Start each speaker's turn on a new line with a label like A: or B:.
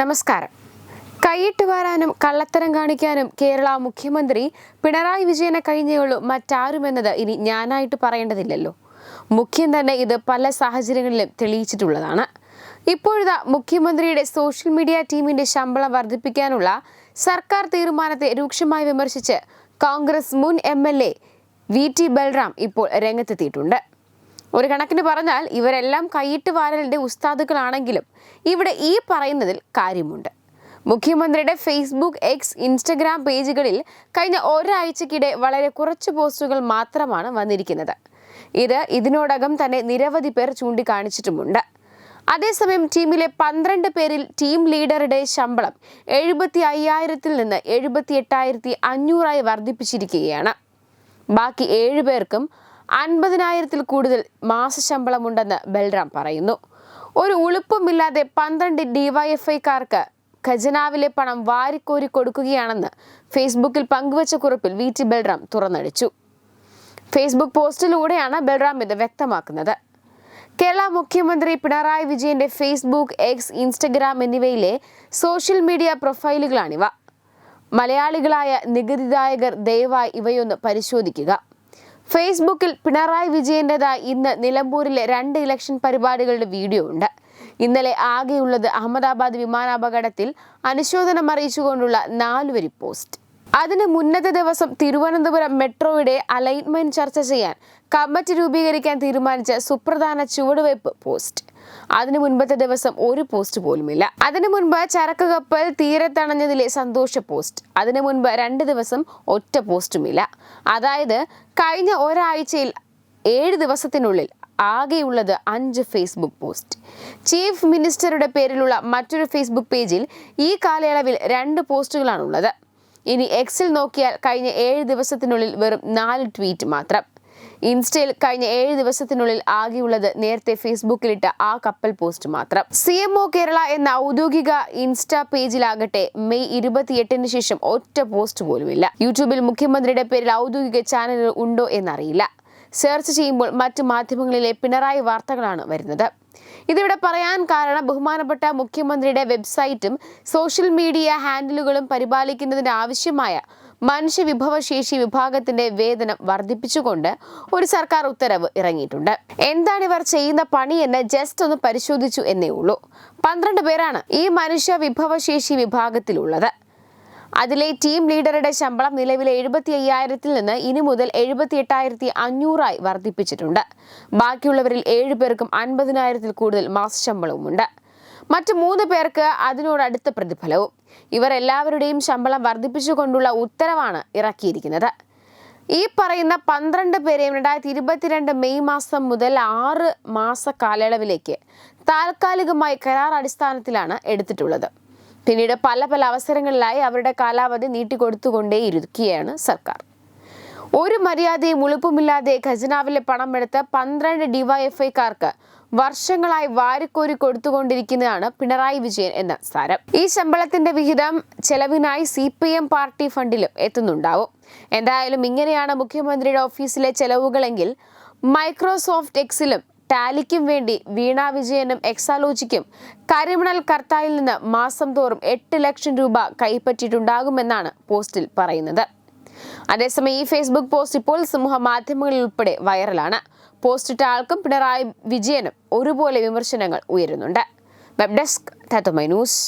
A: നമസ്കാരം. കൈയിട്ട് വാരാനും കള്ളത്തരം കാണിക്കാനും കേരള മുഖ്യമന്ത്രി പിണറായി വിജയനെ കഴിഞ്ഞേയുള്ളൂ മറ്റാരുമെന്നത് ഇനി ഞാനായിട്ട് പറയേണ്ടതില്ലല്ലോ. മുഖ്യം തന്നെ ഇത് പല സാഹചര്യങ്ങളിലും തെളിയിച്ചിട്ടുള്ളതാണ്. ഇപ്പോഴത്തെ മുഖ്യമന്ത്രിയുടെ സോഷ്യൽ മീഡിയ ടീമിന്റെ ശമ്പളം വർദ്ധിപ്പിക്കാനുള്ള സർക്കാർ തീരുമാനത്തെ രൂക്ഷമായി വിമർശിച്ച് കോൺഗ്രസ് മുൻ M L A V T Balram ഇപ്പോൾ രംഗത്തെത്തിയിട്ടുണ്ട്. ഒരു കണക്കിന് പറഞ്ഞാൽ ഇവരെല്ലാം കൈയിട്ട് വാരലിന്റെ ഉസ്താദുക്കളാണെങ്കിലും ഇവിടെ ഈ പറയുന്നതിൽ കാര്യമുണ്ട്. മുഖ്യമന്ത്രിയുടെ ഫേസ്ബുക്ക് എക്സ് ഇൻസ്റ്റഗ്രാം പേജുകളിൽ കഴിഞ്ഞ ഒരാഴ്ചക്കിടെ വളരെ കുറച്ച് പോസ്റ്റുകൾ മാത്രമാണ് വന്നിരിക്കുന്നത്. ഇത് ഇതിനോടകം തന്നെ നിരവധി പേർ ചൂണ്ടിക്കാണിച്ചിട്ടുമുണ്ട്. അതേസമയം ടീമിലെ പന്ത്രണ്ട് പേരിൽ ടീം ലീഡറുടെ ശമ്പളം എഴുപത്തി അയ്യായിരത്തിൽ നിന്ന് എഴുപത്തി എട്ടായിരത്തി അഞ്ഞൂറായി വർദ്ധിപ്പിച്ചിരിക്കുകയാണ്. ബാക്കി ഏഴ് പേർക്കും അൻപതിനായിരത്തിൽ കൂടുതൽ മാസശമ്പളമുണ്ടെന്ന് ബൽറാം പറയുന്നു. ഒരു ഉളുപ്പുമില്ലാതെ പന്ത്രണ്ട് ഡിവൈഎഫ്ഐക്കാർക്ക് ഖജനാവിലെ പണം വാരിക്കോരി കൊടുക്കുകയാണെന്ന് ഫേസ്ബുക്കിൽ പങ്കുവച്ച കുറിപ്പിൽ വി ടി ബൽറാം തുറന്നടിച്ചു. ഫേസ്ബുക്ക് പോസ്റ്റിലൂടെയാണ് ബൽറാം ഇത് വ്യക്തമാക്കുന്നത്. കേരള മുഖ്യമന്ത്രി പിണറായി വിജയന്റെ ഫേസ്ബുക്ക് എക്സ് ഇൻസ്റ്റഗ്രാം എന്നിവയിലെ സോഷ്യൽ മീഡിയ പ്രൊഫൈലുകളാണിവ. മലയാളികളായ നികുതിദായകർ ദയവായി ഇവയൊന്ന് പരിശോധിക്കുക. ഫേസ്ബുക്കിൽ പിണറായി വിജയന്റേതായി ഇന്ന് നിലമ്പൂരിലെ രണ്ട് ഇലക്ഷൻ പരിപാടികളുടെ വീഡിയോ ഉണ്ട്. ഇന്നലെ ആകെയുള്ളത് അഹമ്മദാബാദ് വിമാനാപകടത്തിൽ അനുശോചനം അറിയിച്ചുകൊണ്ടുള്ള നാലുവരി പോസ്റ്റ്. അതിന് മുന്നത്തെ ദിവസം തിരുവനന്തപുരം മെട്രോയുടെ അലൈൻമെന്റ് ചർച്ച ചെയ്യാൻ കമ്മിറ്റി രൂപീകരിക്കാൻ തീരുമാനിച്ച സുപ്രധാന ചുവടുവയ്പ് പോസ്റ്റ്. അതിനു മുൻപത്തെ ദിവസം ഒരു പോസ്റ്റ് പോലുമില്ല. അതിനു മുൻപ് ചരക്ക് കപ്പൽ തീരത്തണഞ്ഞതിലെ സന്തോഷ പോസ്റ്റ്. അതിനു മുൻപ് രണ്ട് ദിവസം ഒറ്റ പോസ്റ്റുമില്ല. അതായത് കഴിഞ്ഞ ഒരാഴ്ചയിൽ ഏഴ് ദിവസത്തിനുള്ളിൽ ആകെയുള്ളത് അഞ്ച് ഫേസ്ബുക്ക് പോസ്റ്റ്. ചീഫ് മിനിസ്റ്ററുടെ പേരിലുള്ള മറ്റൊരു ഫേസ്ബുക്ക് പേജിൽ ഈ കാലയളവിൽ രണ്ട് പോസ്റ്റുകളാണുള്ളത്. ഇനി എക്സിൽ നോക്കിയാൽ കഴിഞ്ഞ ഏഴ് ദിവസത്തിനുള്ളിൽ വെറും നാല് ട്വീറ്റ് മാത്രം. ഇൻസ്റ്റയിൽ കഴിഞ്ഞ ഏഴ് ദിവസത്തിനുള്ളിൽ ആകെയുള്ളത് നേരത്തെ ഫേസ്ബുക്കിലിട്ട ആ കപ്പൽ പോസ്റ്റ് മാത്രം. സി എം ഒ കേരള എന്ന ഔദ്യോഗിക ഇൻസ്റ്റാ പേജിലാകട്ടെ മെയ് ഇരുപത്തിയെട്ടിന് ശേഷം ഒറ്റ പോസ്റ്റ് പോലുമില്ല. യൂട്യൂബിൽ മുഖ്യമന്ത്രിയുടെ പേരിൽ ഔദ്യോഗിക ചാനലുകൾ ഉണ്ടോ എന്നറിയില്ല. സെർച്ച് ചെയ്യുമ്പോൾ മറ്റ് മാധ്യമങ്ങളിലെ പിണറായി വാർത്തകളാണ് വരുന്നത്. ഇതിവിടെ പറയാൻ കാരണം ബഹുമാനപ്പെട്ട മുഖ്യമന്ത്രിയുടെ വെബ്സൈറ്റും സോഷ്യൽ മീഡിയ ഹാൻഡിലുകളും പരിപാലിക്കുന്നതിന് ആവശ്യമായ മനുഷ്യ വിഭവശേഷി വിഭാഗത്തിന്റെ വേതനം വർദ്ധിപ്പിച്ചുകൊണ്ട് ഒരു സർക്കാർ ഉത്തരവ് ഇറങ്ങിയിട്ടുണ്ട്. എന്താണ് ഇവർ ചെയ്യുന്ന പണിയെന്ന് ജസ്റ്റ് ഒന്ന് പരിശോധിച്ചു എന്നേ ഉള്ളൂ. പന്ത്രണ്ട് പേരാണ് ഈ മനുഷ്യ വിഭവശേഷി വിഭാഗത്തിലുള്ളത്. അതിലെ ടീം ലീഡറുടെ ശമ്പളം നിലവിലെ എഴുപത്തി അയ്യായിരത്തിൽ നിന്ന് ഇനി മുതൽ എഴുപത്തി എട്ടായിരത്തി അഞ്ഞൂറായി വർദ്ധിപ്പിച്ചിട്ടുണ്ട്. ബാക്കിയുള്ളവരിൽ ഏഴു പേർക്കും അൻപതിനായിരത്തിൽ കൂടുതൽ മാസശമ്പളവുമുണ്ട് മറ്റു മൂന്ന് പേർക്ക് അതിനോടടുത്ത പ്രതിഫലവും. ഇവർ എല്ലാവരുടെയും ശമ്പളം വർദ്ധിപ്പിച്ചുകൊണ്ടുള്ള ഉത്തരവാണ് ഇറക്കിയിരിക്കുന്നത്. ഈ പറയുന്ന പന്ത്രണ്ട് പേരെയും രണ്ടായിരത്തി ഇരുപത്തിരണ്ട് മെയ് മാസം മുതൽ ആറ് മാസ കാലയളവിലേക്ക് താൽക്കാലികമായി കരാർ അടിസ്ഥാനത്തിലാണ് എടുത്തിട്ടുള്ളത്. പിന്നീട് പല പല അവസരങ്ങളിലായി അവരുടെ കാലാവധി നീട്ടിക്കൊടുത്തുകൊണ്ടേയിരിക്കുകയാണ് സർക്കാർ. ഒരു മര്യാദയും ഉളുപ്പുമില്ലാതെ ഖജനാവിലെ പണം എടുത്ത് പന്ത്രണ്ട് ഡിവൈഎഫ്ഐക്കാർക്ക് വർഷങ്ങളായി വാരിക്കോരി കൊടുത്തുകൊണ്ടിരിക്കുന്നതാണ് പിണറായി വിജയൻ എന്ന സാരം. ഈ ശമ്പളത്തിന്റെ വിഹിതം ചെലവിനായി സി പി എം പാർട്ടി ഫണ്ടിലും എത്തുന്നുണ്ടാവും. എന്തായാലും ഇങ്ങനെയാണ് മുഖ്യമന്ത്രിയുടെ ഓഫീസിലെ ചെലവുകളെങ്കിൽ മൈക്രോസോഫ്റ്റ് എക്സിലും ടാലിക്കും വേണ്ടി വീണ വിജയനും എക്സാലോജിക്കും കരിമണൽ കർത്തായിൽ നിന്ന് മാസം തോറും എട്ട് ലക്ഷം രൂപ കൈപ്പറ്റിയിട്ടുണ്ടാകുമെന്നാണ് പോസ്റ്റിൽ പറയുന്നത്. അതേസമയം ഈ ഫേസ്ബുക്ക് പോസ്റ്റ് ഇപ്പോൾ സമൂഹ മാധ്യമങ്ങളിൽ ഉൾപ്പെടെ വൈറലാണ് പോസ്റ്റ് ഇട്ട ആൾക്കും പിണറായി വിജയനും ഒരുപോലെ വിമർശനങ്ങൾ ഉയരുന്നുണ്ട്. വെബ് ഡെസ്ക് തത്വമൈ ന്യൂസ്